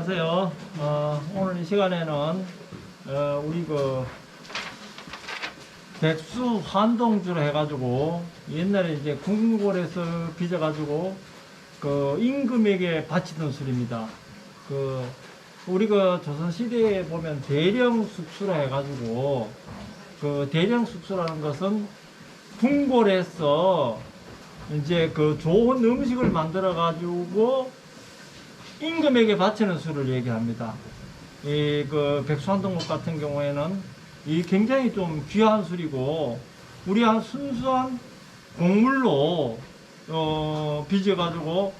안녕하세요. 어, 오늘 이 시간에는 어, 우리 그 백수 환동주로 해가지고 옛날에 이제 궁궐에서 빚어가지고 그 임금에게 바치던 술입니다. 그 우리 그 조선 시대에 보면 대령 숙수로 해가지고 그 대령 숙수라는 것은 궁궐에서 이제 그 좋은 음식을 만들어 가지고 임금에게 바치는 술을 얘기합니다. 이 그 백수한동국 같은 경우에는 이 굉장히 좀 귀한 술이고 우리 한 순수한 곡물로 어 빚어 가지고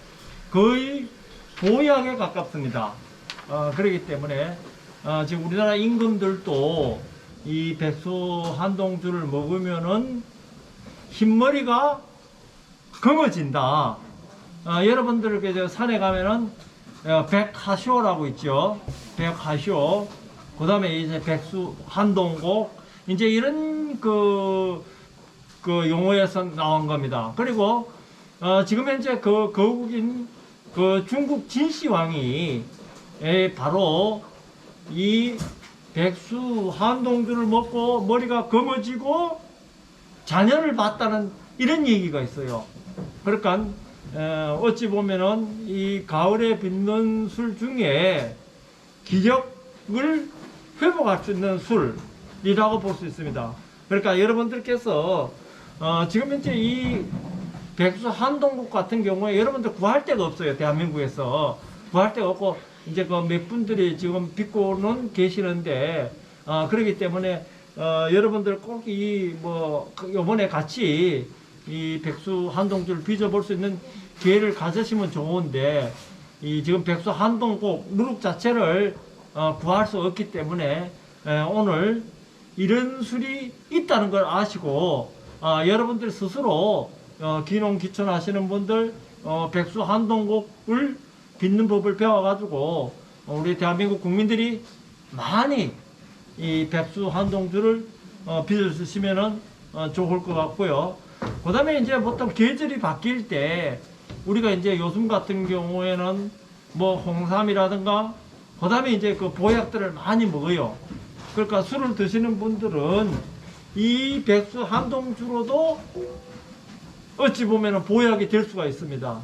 거의 보약에 가깝습니다. 어, 그렇기 때문에 어, 지금 우리나라 임금들도 이 백수 한동주를 먹으면은 흰머리가 검어진다. 어, 여러분들 그 산에 가면은 어, 백하쇼라고 있죠. 백하쇼. 그 다음에 이제 백수 한동곡. 이제 이런 그, 그 용어에서 나온 겁니다. 그리고 어, 지금 현재 그 거국인 그 중국 진시황이 에, 바로 이 백수 한동주를 먹고 머리가 검어지고 자녀를 봤다는 이런 얘기가 있어요. 그러니까 어, 어찌 보면은 이 가을에 빚는 술 중에 기력을 회복할 수 있는 술이라고 볼 수 있습니다. 그러니까 여러분들께서 어, 지금 현재 이 백수 한동국 같은 경우에 여러분들 구할 데가 없어요. 대한민국에서 구할 데가 없고 이제 그 몇 분들이 지금 빚고는 계시는데 어, 그렇기 때문에 어, 여러분들 꼭 이 뭐 요번에 같이 이 백수 한동주를 빚어볼 수 있는 기회를 가지시면 좋은데 이 지금 백수 한동국 누룩 자체를 어, 구할 수 없기 때문에 에, 오늘 이런 술이 있다는 걸 아시고 아, 여러분들 스스로 어, 기농 기촌 하시는 분들 어, 백수 한동국을 빚는 법을 배워가지고 어, 우리 대한민국 국민들이 많이 이 백수 한동주를 어, 빚을 쓰시면은 어, 좋을 것 같고요. 그 다음에 이제 보통 계절이 바뀔 때 우리가 이제 요즘 같은 경우에는 뭐 홍삼이라든가 그 다음에 이제 그 보약들을 많이 먹어요. 그러니까 술을 드시는 분들은 이 백수 한 동주로도 어찌 보면은 보약이 될 수가 있습니다.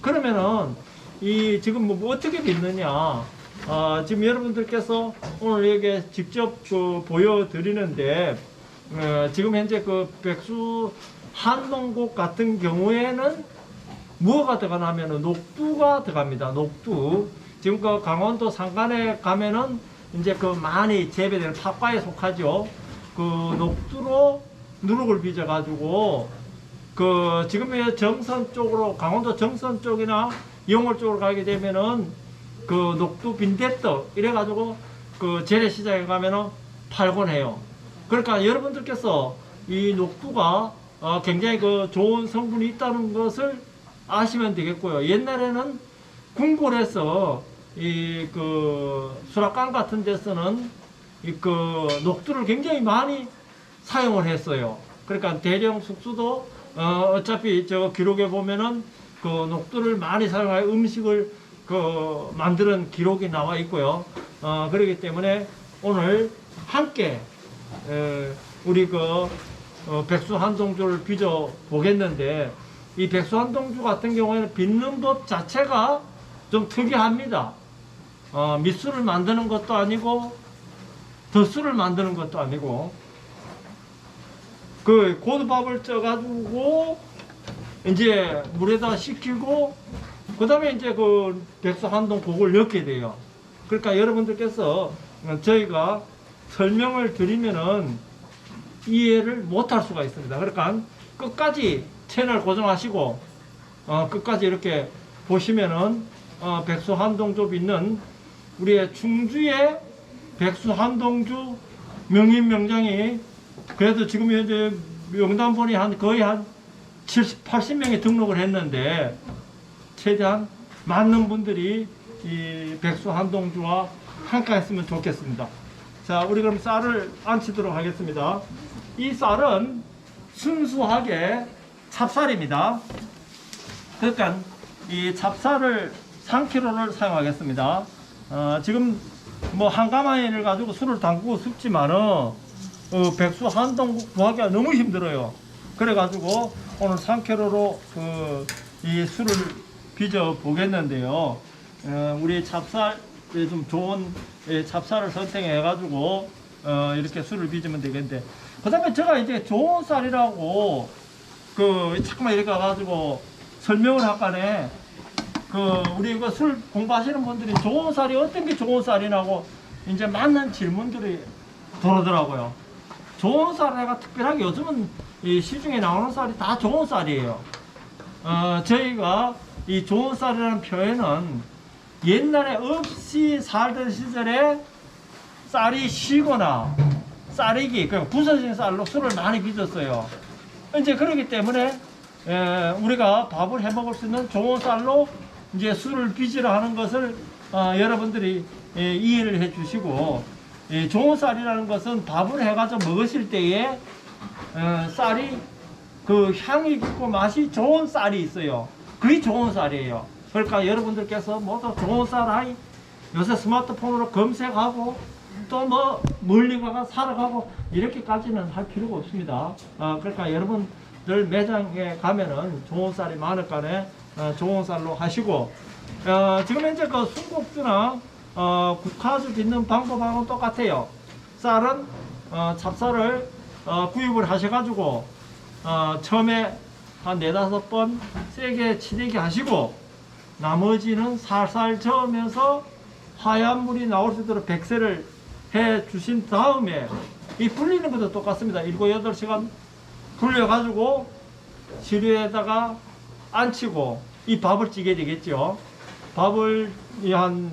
그러면은 이 지금 뭐 어떻게 빚느냐? 아, 지금 여러분들께서 오늘 여기 직접 그 보여드리는데 어, 지금 현재 그 백수 한동국 같은 경우에는 무엇가 들어가냐면은 녹두가 들어갑니다. 녹두. 지금 그 강원도 산간에 가면은 이제 그 많이 재배되는 팥과에 속하죠. 그 녹두로 누룩을 빚어가지고 그 지금 의 정선 쪽으로 강원도 정선 쪽이나 영월 쪽으로 가게 되면은 그 녹두 빈대떡 이래가지고 그 재래시장에 가면은 팔곤 해요. 그러니까 여러분들께서 이 녹두가 어, 굉장히 그 좋은 성분이 있다는 것을 아시면 되겠고요. 옛날에는 궁궐에서 이 그 수락관 같은 데서는 이 그 녹두를 굉장히 많이 사용을 했어요. 그러니까 대령 숙수도 어, 어차피 저 기록에 보면은 그 녹두를 많이 사용하여 음식을 그 만드는 기록이 나와 있고요. 어, 그렇기 때문에 오늘 함께 에, 우리 그 어, 백수 한동주를 빚어 보겠는데 이 백수 한동주 같은 경우에는 빚는 법 자체가 좀 특이합니다. 어, 밑술을 만드는 것도 아니고 덧술을 만드는 것도 아니고 그 고두밥을 쪄가지고 이제 물에다 식히고 그 다음에 이제 그 백수 한동 곡을 넣게 돼요. 그러니까 여러분들께서 저희가 설명을 드리면은 이해를 못할 수가 있습니다. 그러니까 끝까지 채널 고정하시고 어, 끝까지 이렇게 보시면은 어, 백수 한동조 있는 우리의 충주의 백수 한동주 명인 명장이 그래도 지금 현재 명단본이 한 거의 한 70, 80명이 등록을 했는데 최대한 많은 분들이 이 백수 한동주와 함께 했으면 좋겠습니다. 자, 우리 그럼 쌀을 안치도록 하겠습니다. 이 쌀은 순수하게 찹쌀입니다. 그러니까 이 찹쌀을 3kg를 사용하겠습니다. 어, 지금 뭐 한가마니를 가지고 술을 담그고 싶지만은 어, 백수 한동 구하기가 너무 힘들어요. 그래가지고 오늘 3kg로 그 이 술을 빚어 보겠는데요. 어, 우리 찹쌀 예, 좀 좋은 예, 찹쌀을 선택해가지고 어, 이렇게 술을 빚으면 되겠는데 그 다음에 제가 이제 좋은 쌀이라고 그 잠깐만 이렇게 가가지고 설명을 할까네. 그 우리 이거 술 공부하시는 분들이 좋은 쌀이 어떤 게 좋은 쌀이라고 이제 많은 질문들이 들어오더라고요. 좋은 쌀이가 특별하게 요즘은 이 시중에 나오는 쌀이 다 좋은 쌀이에요. 어, 저희가 이 좋은 쌀이라는 표현은 옛날에 없이 살던 시절에 쌀이 쉬거나 쌀이기, 그 부서진 쌀로 술을 많이 빚었어요. 이제 그러기 때문에 에, 우리가 밥을 해 먹을 수 있는 좋은 쌀로 이제 술을 빚으라 하는 것을 어, 여러분들이 예, 이해를 해 주시고 예, 좋은 쌀이라는 것은 밥을 해가지고 먹으실 때에 어, 쌀이 그 향이 깊고 맛이 좋은 쌀이 있어요. 그게 좋은 쌀이에요. 그러니까 여러분들께서 모두 좋은 쌀 하이 요새 스마트폰으로 검색하고 또 뭐 멀리 가가 사러 가고 이렇게까지는 할 필요가 없습니다. 어, 그러니까 여러분들 매장에 가면은 좋은 쌀이 많을까네 어, 좋은 쌀로 하시고 어, 지금 현재 그 순국주나 어, 국화주 빚는 방법하고는 똑같아요. 쌀은 어, 찹쌀을 어, 구입을 하셔가지고 어, 처음에 한 네다섯 번 세게 치대기 하시고 나머지는 살살 저으면서 하얀 물이 나올 수 있도록 백세를 해 주신 다음에 이 불리는 것도 똑같습니다. 7, 8시간 불려가지고 시루에다가 앉히고 이 밥을 찌게 되겠죠. 밥을 한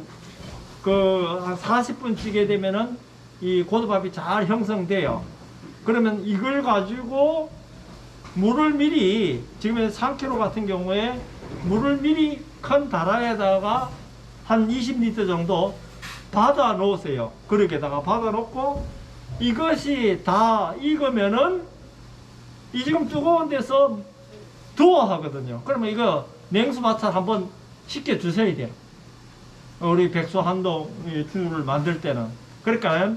그 한 40분 찌게 되면은 이 고두밥이 잘 형성돼요. 그러면 이걸 가지고 물을 미리 지금 3kg 같은 경우에 물을 미리 큰 다라에다가 한 20리터 정도 받아 놓으세요. 그릇에다가 받아 놓고 이것이 다 익으면은 이 지금 뜨거운 데서 두어 하거든요. 그러면 이거 냉수 마찰 한번 식혀 주셔야 돼요. 우리 백수 한동 이 주를 만들 때는 그러니까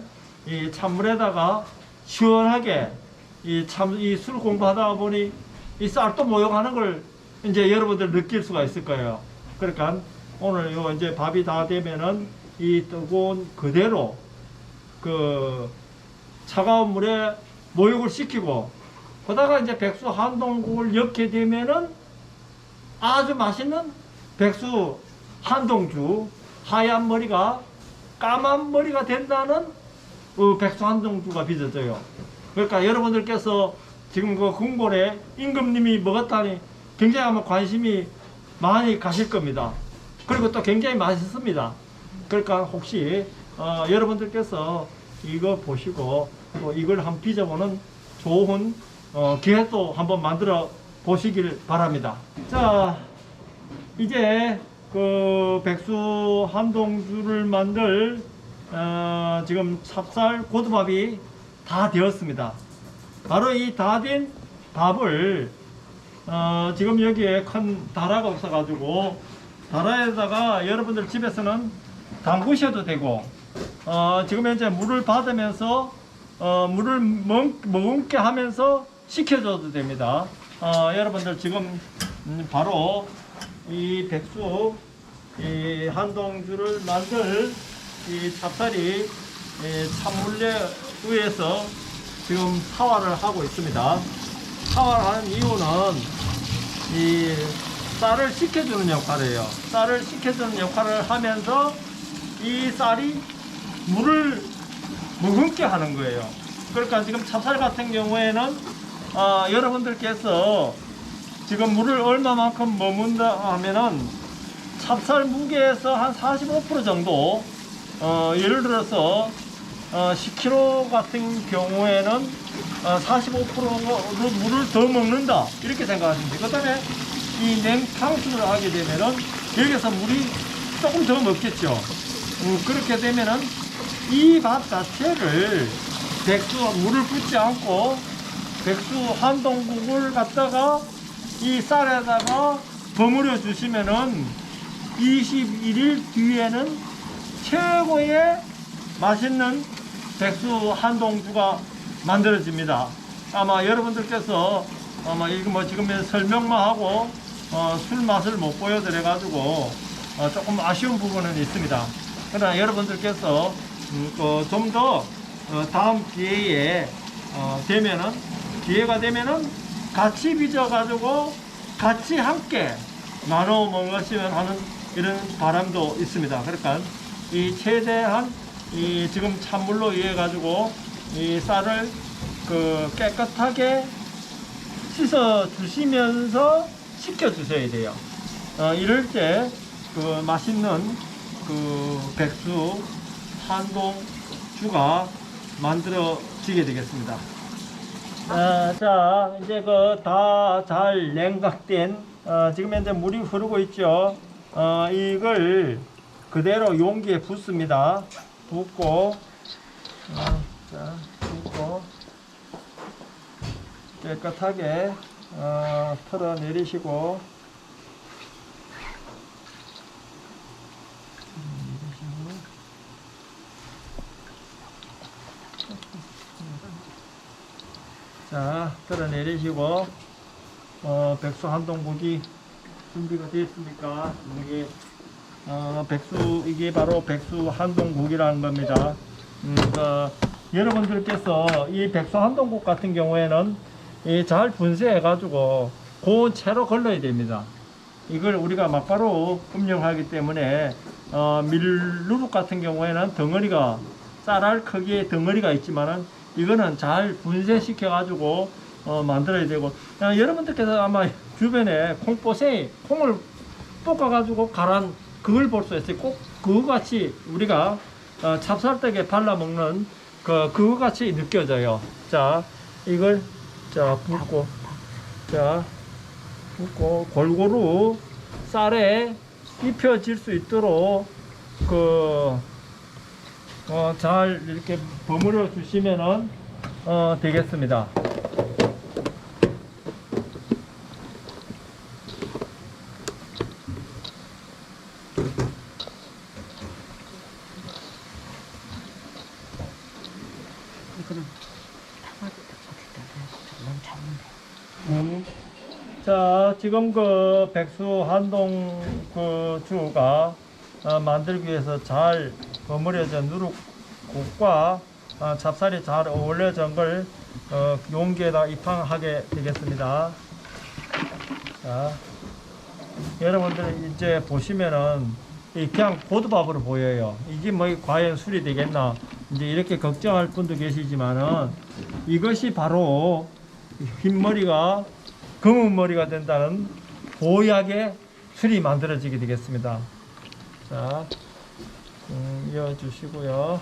이 찬물에다가 시원하게 이 참 이 술 공부하다 보니 이 쌀도 모욕하는 걸 이제 여러분들 느낄 수가 있을 거예요. 그러니까 오늘 요 이제 밥이 다 되면은 이 뜨거운 그대로 그 차가운 물에 모욕을 시키고 그다가 이제 백수 한동국을 넣게 되면은 아주 맛있는 백수 한동주 하얀 머리가 까만 머리가 된다는 어, 백수 한동주가 빚어져요. 그러니까 여러분들께서 지금 그 궁궐에 임금님이 먹었다니 굉장히 아마 관심이 많이 가실 겁니다. 그리고 또 굉장히 맛있습니다. 그러니까 혹시 어, 여러분들께서 이거 보시고 또 이걸 한번 빚어보는 좋은 어, 또 한번 만들어 보시길 바랍니다. 자, 이제 그 백수 한동주를 만들 어, 지금 찹쌀 고두밥이 다 되었습니다. 바로 이 다 된 밥을 어, 지금 여기에 큰 다라가 없어가지고 다라에다가 여러분들 집에서는 담그셔도 되고 어, 지금 현재 물을 받으면서 어, 물을 먹, 머금게 하면서 식혀줘도 됩니다. 어, 여러분들 지금 음, 바로 이 백수 이 한동주를 만들 이 찹쌀이 이 찬물에 위에서 지금 사활을 하고 있습니다. 사활을 하는 이유는 이 쌀을 식혀주는 역할이에요. 쌀을 식혀주는 역할을 하면서 이 쌀이 물을 머금게 하는 거예요. 그러니까 지금 찹쌀 같은 경우에는 아, 여러분들께서 지금 물을 얼마만큼 머문다 하면은 찹쌀 무게에서 한 45% 정도 어, 예를 들어서 어, 10kg 같은 경우에는 어, 45%로 물을 더 먹는다 이렇게 생각하시면 돼요. 그 다음에 이 냉탕수를 하게 되면은 여기서 물이 조금 더 먹겠죠. 음, 그렇게 되면은 이 밥 자체를 백수 물을 붓지 않고 백수 한동국을 갖다가 이 쌀에다가 버무려 주시면은 21일 뒤에는 최고의 맛있는 백수 한동주가 만들어집니다. 아마 여러분들께서 아마 이거 뭐 지금 설명만 하고 어, 술 맛을 못 보여드려 가지고 어, 조금 아쉬운 부분은 있습니다. 그러나 여러분들께서 음, 그 좀더 어, 다음 기회에 어, 되면은 기회가 되면은 같이 빚어 가지고 같이 함께 나눠 먹으시면 하는 이런 바람도 있습니다. 그러니까 이 최대한 이 지금 찬물로 이해 가지고 이 쌀을 그 깨끗하게 씻어 주시면서 식혀 주셔야 돼요. 어, 이럴 때 그 맛있는 그 백수 한동주가 만들어지게 되겠습니다. 아, 자, 이제 그 다 잘 냉각된 어, 지금 현재 물이 흐르고 있죠. 어, 이걸 그대로 용기에 붓습니다. 붓고, 어, 자, 붓고 깨끗하게 어, 털어 내리시고. 자, 털어내리시고, 어, 백수 한동국이 준비가 되었습니까? 이게, 어, 백수, 이게 바로 백수 한동국이라는 겁니다. 음, 그, 여러분들께서 이 백수 한동국 같은 경우에는 이잘 분쇄해가지고 고온 채로 걸러야 됩니다. 이걸 우리가 막바로 음용하기 때문에 어, 밀누룩 같은 경우에는 덩어리가 쌀알 크기의 덩어리가 있지만은 이거는 잘 분쇄시켜 가지고 어, 만들어야 되고 어, 여러분들께서 아마 주변에 콩보세 콩을 볶아 가지고 갈아 그걸 볼 수 있어요. 꼭 그거 같이 우리가 어, 찹쌀떡에 발라 먹는 그 그거 같이 느껴져요. 자 이걸 자 붓고 자 붓고 골고루 쌀에 입혀질 수 있도록 그, 어, 잘 이렇게 버무려 주시면은, 어, 되겠습니다. 음. 자, 지금 그 백수 한동 그 주가 어, 만들기 위해서 잘 버무려진 누룩국과 어, 찹쌀이 잘 어울려진 걸 어, 용기에다 입항하게 되겠습니다. 자, 여러분들 이제 보시면은 이 그냥 고두밥으로 보여요. 이게 뭐 과연 술이 되겠나? 이제 이렇게 걱정할 분도 계시지만은 이것이 바로 흰머리가 검은 머리가 된다는 보약의 술이 만들어지게 되겠습니다. 자, 음, 이어주시고요.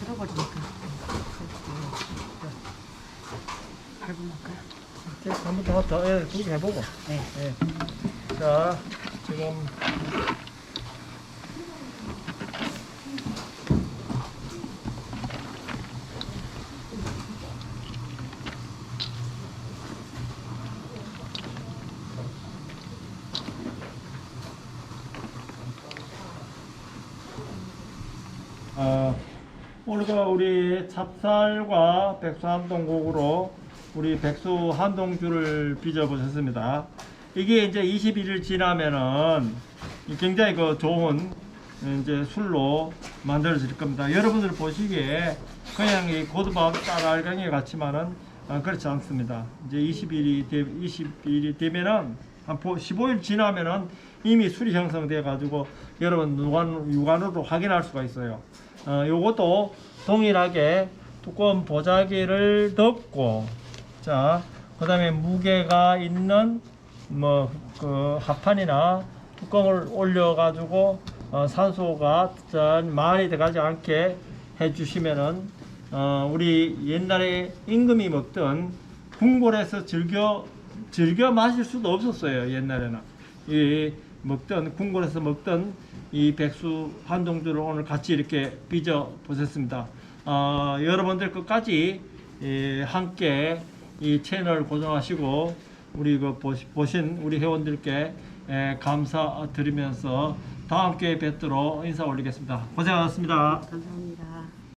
들어버리니까. 한번 더, 더, 예, 해보고. 네. 예. 자, 지금 어, 오늘가 우리 찹쌀과 백수 한동국으로 우리 백수 한동주를 빚어 보셨습니다. 이게 이제 21일 지나면은 이 굉장히 그 좋은 이제 술로 만들어질 겁니다. 여러분들 보시기에 그냥 이 고두밥 쌀알강이 같지만은 아, 그렇지 않습니다. 이제 21일이 되, 21일이 되면은 한 15일 지나면은 이미 술이 형성돼 가지고 여러분 육안, 육안으로 확인할 수가 있어요. 어, 요것도 동일하게 두꺼운 보자기를 덮고 자 그 다음에 무게가 있는 뭐그 합판이나 뚜껑을 올려 가지고 어, 산소가 잘 많이 들어가지 않게 해주시면은 어, 우리 옛날에 임금이 먹던 궁궐에서 즐겨 즐겨 마실 수도 없었어요 옛날에는. 이 먹던 궁궐에서 먹던 이 백수 한동주를 오늘 같이 이렇게 빚어 보셨습니다. 어, 여러분들 끝까지 예, 함께 이 채널 고정하시고 우리 그 보신 우리 회원들께 예, 감사드리면서 다음 기회에 뵙도록 인사 올리겠습니다. 고생하셨습니다. 감사합니다.